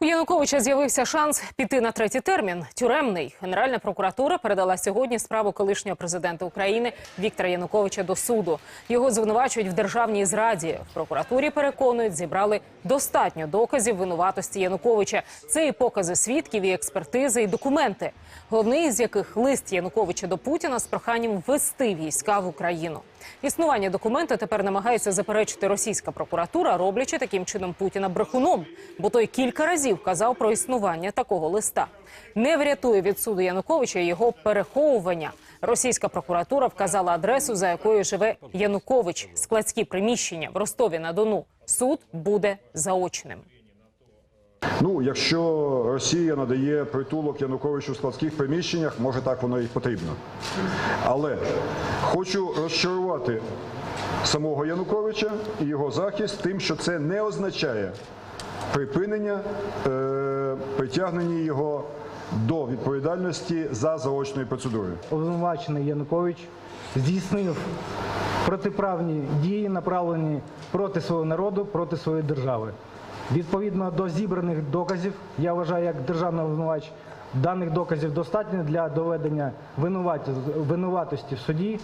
У Януковича з'явився шанс піти на третій термін. Тюремний Генеральна прокуратура передала сьогодні справу колишнього президента України Віктора Януковича до суду. Його звинувачують в державній зраді. В прокуратурі переконують, зібрали достатньо доказів винуватості Януковича. Це і покази свідків, і експертизи, і документи. Головний з яких лист Януковича до Путіна з проханням ввести війська в Україну. Існування документа тепер намагається заперечити російська прокуратура, роблячи таким чином Путіна брехуном, бо той кілька разів казав про існування такого листа. Не врятує від суду Януковича його переховування. Російська прокуратура вказала адресу, за якою живе Янукович, складські приміщення в Ростові на Дону. Суд буде заочним. Ну, якщо Росія надає притулок Януковичу в складських приміщеннях, може так воно і потрібно. Але хочу розчарувати самого Януковича і його захист тим, що це не означає припинення е, притягнення його до відповідальності за заочною процедурою. обвинувачений Янукович здійснив протиправні дії, направлені проти свого народу, проти своєї держави. Відповідно до зібраних доказів, я вважаю, як державний обвинувач, даних доказів достатньо для доведення винуватості в суді.